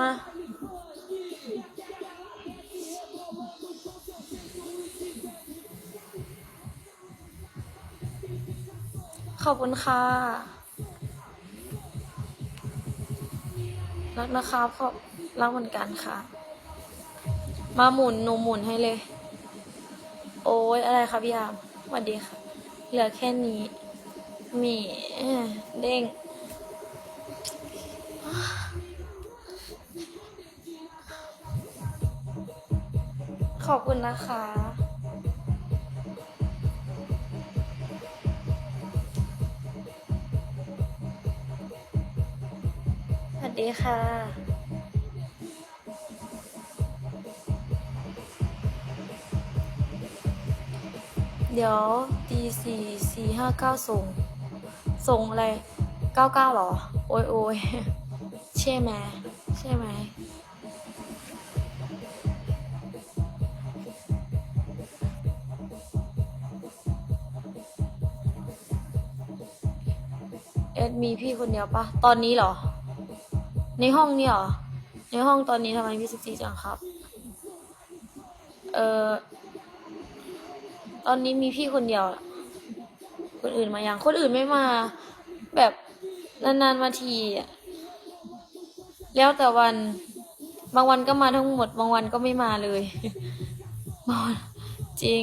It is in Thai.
มา ขอบคุณค่ะ รักนะครับขอบรักเหมือนกันค่ะ มาหมุนหนูหมุนให้เลย โอ้ยอะไรคะพี่ยามสวัสดีค่ะ เหลือแค่นี้มีเด้ง อบคุณนะคะ สวัสดีค่ะ เดี๋ยวตีสี่สี่ห้าเก้าส่ง ส่งอะไรเก้าเก้าหรอ โอ้ยโอ้ยใช่ไหมใช่ไหม อดมีพี่คนเดียวปะตอนนี้เหรอ ในห้องนี่เหรอ ในห้องตอนนี้ทำไมพี่สิบสี่จังครับ เอ่อตอนนี้มีพี่คนเดียว คนอื่นมายัง คนอื่นไม่มา แบบนานๆมาทีอะแล้วแต่วัน บางวันก็มาทั้งหมด บางวันก็ไม่มาเลย จริง